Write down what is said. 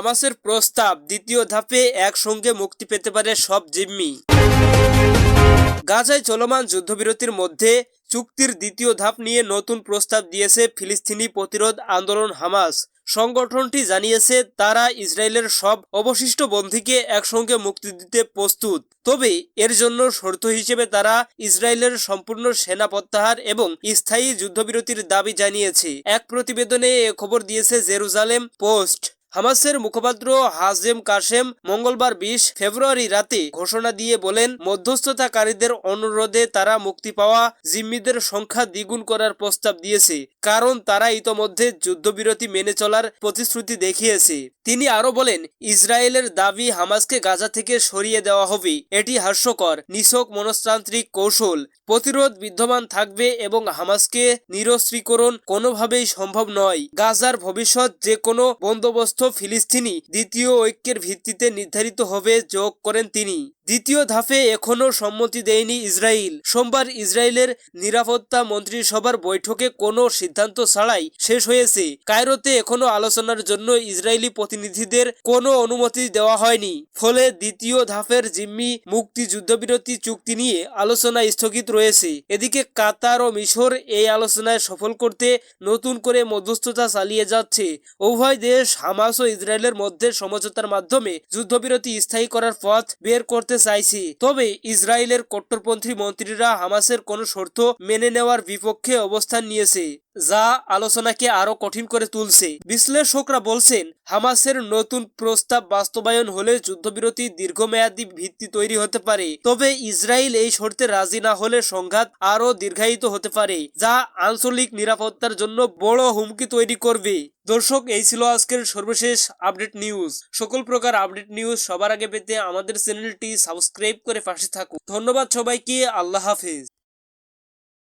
হামাসের প্রস্তাব দ্বিতীয় ধাপে একসঙ্গে মুক্তি পেতে পারে সব জিম্মি। গাজায় চলমান যুদ্ধবিরতির মধ্যে চুক্তির দ্বিতীয় ধাপ নিয়ে নতুন প্রস্তাব দিয়েছে ফিলিস্তিনি প্রতিরোধ আন্দোলন হামাস। সংগঠনটি জানিয়েছে, তারা ইসরায়েলের সব অবশিষ্ট বন্দীকে একসঙ্গে মুক্তি দিতে প্রস্তুত। তবে এর জন্য শর্ত হিসেবে তারা ইসরায়েলের সম্পূর্ণ সেনা প্রত্যাহার এবং স্থায়ী যুদ্ধবিরতির দাবি জানিয়েছে। এক প্রতিবেদনে এ খবর দিয়েছে, জেরুজালেম পোস্ট। হামাসের মুখপাত্র হাজেম কাশেম মঙ্গলবার বিশ ফেব্রুয়ারি রাতে ঘোষণা দিয়ে বলেন, মধ্যস্থতাকারীদের অনুরোধে তারা মুক্তি পাওয়া জিম্মিদের সংখ্যা দ্বিগুণ করার প্রস্তাব দিয়েছে, কারণ তারা ইতোমধ্যে যুদ্ধবিরতি মেনে চলার প্রতিশ্রুতি দেখিয়েছে। তিনি আরও বলেন, ইসরায়েলের দাবি হামাসকে গাজা থেকে সরিয়ে দেওয়া হবে, এটি হাস্যকর, নিছক মনস্তান্ত্রিক কৌশল, প্রতিরোধ বিদ্যমান থাকবে এবং হামাসকে নিরস্ত্রীকরণ কোনোভাবেই সম্ভব নয়। গাজার ভবিষ্যৎ যে কোনো বন্দোবস্ত ফিলিস্তিনি দ্বিতীয় ঐক্যের ভিত্তিতে নির্ধারিত হবে যোগ করেন তিনি। দ্বিতীয় ধাপে এখনও সম্মতি দেয়নি ইসরায়েল সোমবার ইসরায়েলের নিরাপত্তা মন্ত্রিসভার বৈঠকে কোনো সিদ্ধান্ত ছাড়াই শেষ হয়েছে। কায়রোতে এখনও আলোচনার জন্য ইসরায়েলি প্রতিনিধিদের কোনো অনুমতি দেওয়া হয়নি। ফলে দ্বিতীয় ধাপের জিম্মি মুক্তি যুদ্ধবিরতি চুক্তি নিয়ে আলোচনা স্থগিত রয়েছে। এদিকে কাতার ও মিশর এই আলোচনায় সফল করতে নতুন করে মধ্যস্থতা চালিয়ে যাচ্ছে। উভয় দেশ হামাস ও ইসরায়েলের মধ্যে সমঝোতার মাধ্যমে যুদ্ধবিরতি স্থায়ী করার পথ বের করতে চাইছে। তবে ইসরায়েলের কট্টরপন্থী মন্ত্রীরা হামাসের কোনো শর্ত মেনে নেওয়ার বিপক্ষে অবস্থান নিয়েছে। যা আলোচনাকে আরও কঠিন করে তুলছে। বিশ্লেষকরা বলছেন, হামাসের নতুন প্রস্তাব বাস্তবায়ন হলে যুদ্ধবিরতি দীর্ঘমেয়াদী ভিত্তি তৈরি হতে পারে। তবে ইসরায়েল এই শর্তে রাজি না হলে সংঘাত আরও দীর্ঘায়িত হতে পারে, যা আঞ্চলিক নিরাপত্তার জন্য বড় হুমকি তৈরি করবে। দর্শক, এই ছিল আজকের সর্বশেষ আপডেট নিউজ। সকল প্রকার আপডেট নিউজ সবার আগে পেতে আমাদের চ্যানেলটি সাবস্ক্রাইব করে পাশে থাকুন। ধন্যবাদ সবাইকে, আল্লাহ হাফেজ।